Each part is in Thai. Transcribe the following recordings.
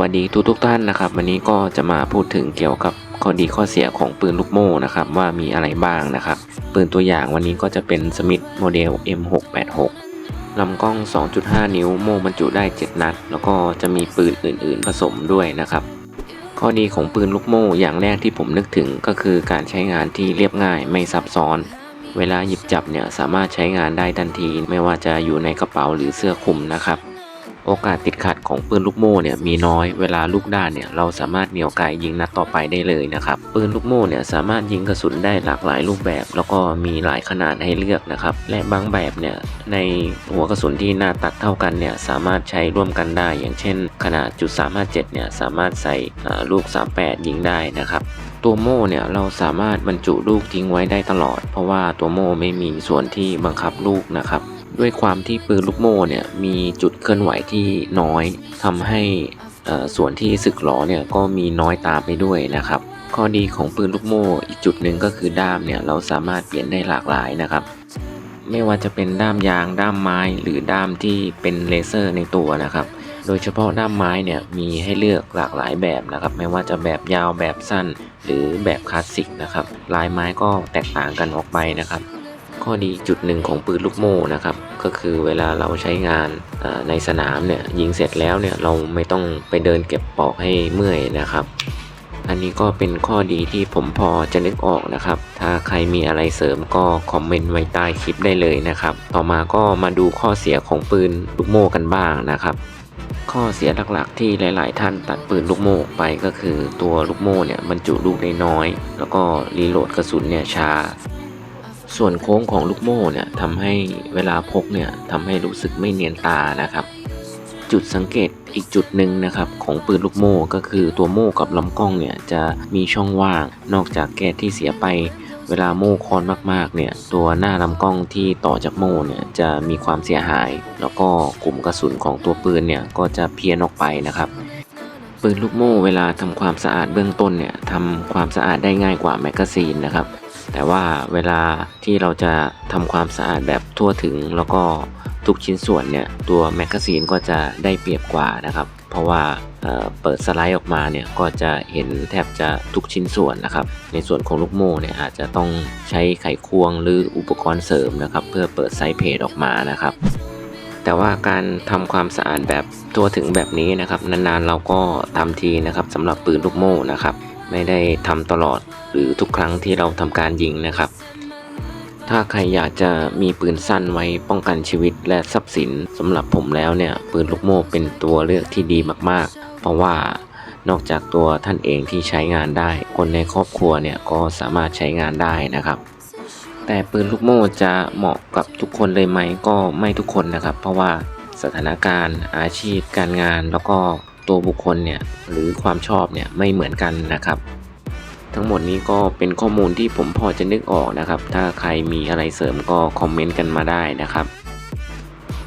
วัสดีทุกทุกท่านนะครับ วันนี้ก็จะมาพูดถึงเกี่ยวกับข้อดีข้อเสียของปืนลูกโม่นะครับว่ามีอะไรบ้างนะครับ ปืนตัวอย่างวันนี้ก็จะเป็นสมิธโมเดล M686 ลำกล้อง 2.5 นิ้วโม่บรรจุได้ 7 นัด แล้วก็จะมีปืนอื่น ๆ ผสมด้วยนะครับ ข้อดีของปืนลูกโม่อย่างแรกที่ผมนึกถึงก็คือการใช้งานที่เรียบง่ายไม่ซับซ้อน เวลาหยิบจับเนี่ยสามารถใช้งานได้ทันที ไม่ว่าจะอยู่ในกระเป๋าหรือเสื้อคลุมนะครับ โอกาสติดขัดของปืนลูกโม่เนี่ยมีน้อยเวลาลูกด้านเนี่ยเราสามารถเหนี่ยวไกยิงนัดต่อไปได้เลยนะครับปืนลูกโม่เนี่ยสามารถยิงกระสุนได้หลากหลายรูปแบบ แล้วก็มีหลายขนาดให้เลือกนะครับและบางแบบเนี่ยในหัวกระสุนที่หน้าตัดเท่ากันเนี่ยสามารถใช้ร่วมกันได้ อย่างเช่น ขนาดจุด357เนี่ยสามารถใส่อ่าลูก 38 ยิงได้นะครับตัวโม่เนี่ยเราสามารถบรรจุลูกทิ้งไว้ได้ตลอด เพราะว่าตัวโม่ไม่มีส่วนที่บังคับลูกนะครับ ด้วยความที่ปืนลูกโม่เนี่ยมีจุดเคลื่อนไหวที่น้อยทำให้ส่วนที่สึกหรอเนี่ยก็มีน้อยตามไปด้วยนะครับ ข้อดีของปืนลูกโม่อีกจุดหนึ่งก็คือด้ามเนี่ยเราสามารถเปลี่ยนได้หลากหลายนะครับ ไม่ว่าจะเป็นด้ามยางด้ามไม้หรือด้ามที่เป็นเลเซอร์ในตัวนะครับโดยเฉพาะด้ามไม้เนี่ยมีให้เลือกหลากหลายแบบนะครับ ไม่ว่าจะแบบยาวแบบสั้น หรือแบบคลาสสิกนะครับ ลายไม้ก็แตกต่างกันออกไปนะครับ ข้อดีจุดหนึ่งของปืนลูกโม่นะครับ ก็คือเวลาเราใช้งานในสนามเนี่ยยิงเสร็จแล้วเนี่ยเราไม่ต้องไปเดินเก็บปอกให้เมื่อยนะครับ อันนี้ก็เป็นข้อดีที่ผมพอจะนึกออกนะครับ ถ้าใครมีอะไรเสริมก็คอมเมนต์ไว้ใต้คลิปได้เลยนะครับ ต่อมาก็มาดูข้อเสียของปืนลูกโม่กันบ้างนะครับข้อเสียหลักๆ ที่หลาย ๆ ท่านตัดปืนลูกโม่ไปก็คือตัวลูกโม่เนี่ยบรรจุลูกได้น้อย แล้วก็รีโหลดกระสุนเนี่ยช้า ส่วนโค้งของลูกโม่เนี่ยทำให้เวลาพกเนี่ยทำให้รู้สึกไม่เนียนตานะครับ จุดสังเกตอีกจุดหนึ่งนะครับของปืนลูกโม่ก็คือตัวโม่กับลำกล้องเนี่ยจะมีช่องว่าง นอกจากแก๊สที่เสียไป เวลาโม่คอนมากๆเนี่ยตัวหน้าลำกล้องที่ต่อจากโม่เนี่ยจะมีความเสียหาย แล้วก็กลุ่มกระสุนของตัวปืนเนี่ยก็จะเพี้ยนออกไปนะครับปืนลูกโม่เวลาทำความสะอาดเบื้องต้นเนี่ยทำความสะอาดได้ง่ายกว่าแมกกาซีนนะครับ แต่ว่าเวลาที่เราจะทำความสะอาดแบบทั่วถึงแล้วก็ทุกชิ้นส่วนเนี่ยตัวแมกกาซีนก็จะได้เปรียบกว่านะครับ เพราะว่าเเปิดสไลด์ออกมาเนี่ยก็จะเห็นแทบจะทุกชิ้นส่วนนะครับ ในส่วนของลูกโม่เนี่ยอาจจะต้องใช้ไขควงหรืออุปกรณ์เสริมนะครับ เพื่อเปิดไซส์เพจออกมานะครับ แต่ว่าการทำความสะอาดแบบทั่วถึงแบบนี้นะครับ นานๆเราก็ทำทีนะครับสำหรับปืนลูกโม่นะครับ ไม่ได้ทำตลอดหรือทุกครั้งที่เราทำการยิงนะครับ ถ้าใครอยากจะมีปืนสั้นไว้ป้องกันชีวิตและทรัพย์สินสำหรับผมแล้วเนี่ยปืนลูกโม่เป็นตัวเลือกที่ดีมากๆ เพราะว่านอกจากตัวท่านเองที่ใช้งานได้ คนในครอบครัวเนี่ยก็สามารถใช้งานได้นะครับ แต่ปืนลูกโม่จะเหมาะกับทุกคนเลยไหมก็ไม่ทุกคนนะครับ เพราะว่าสถานการณ์อาชีพการงานแล้วก็ ตัวบุคคลเนี่ยหรือความชอบเนี่ยไม่เหมือนกันนะครับ ทั้งหมดนี้ก็เป็นข้อมูลที่ผมพอจะนึกออกนะครับ ถ้าใครมีอะไรเสริมก็คอมเมนต์กันมาได้นะครับ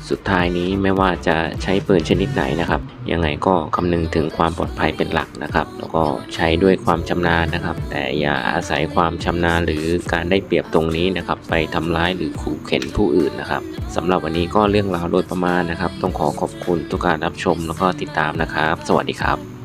สุดท้ายนี้ไม่ว่าจะใช้ปืนชนิดไหนนะครับ ยังไงก็คำนึงถึงความปลอดภัยเป็นหลักนะครับ แล้วก็ใช้ด้วยความชำนาญนะครับ แต่อย่าอาศัยความชำนาญหรือการได้เปรียบตรงนี้นะครับ ไปทำร้ายหรือขู่เข็นผู้อื่นนะครับสำหรับวันนี้ก็เรื่องราวโดยประมาณนะครับ ต้องขอขอบคุณทุกการรับชมแล้วก็ติดตามนะครับ สวัสดีครับ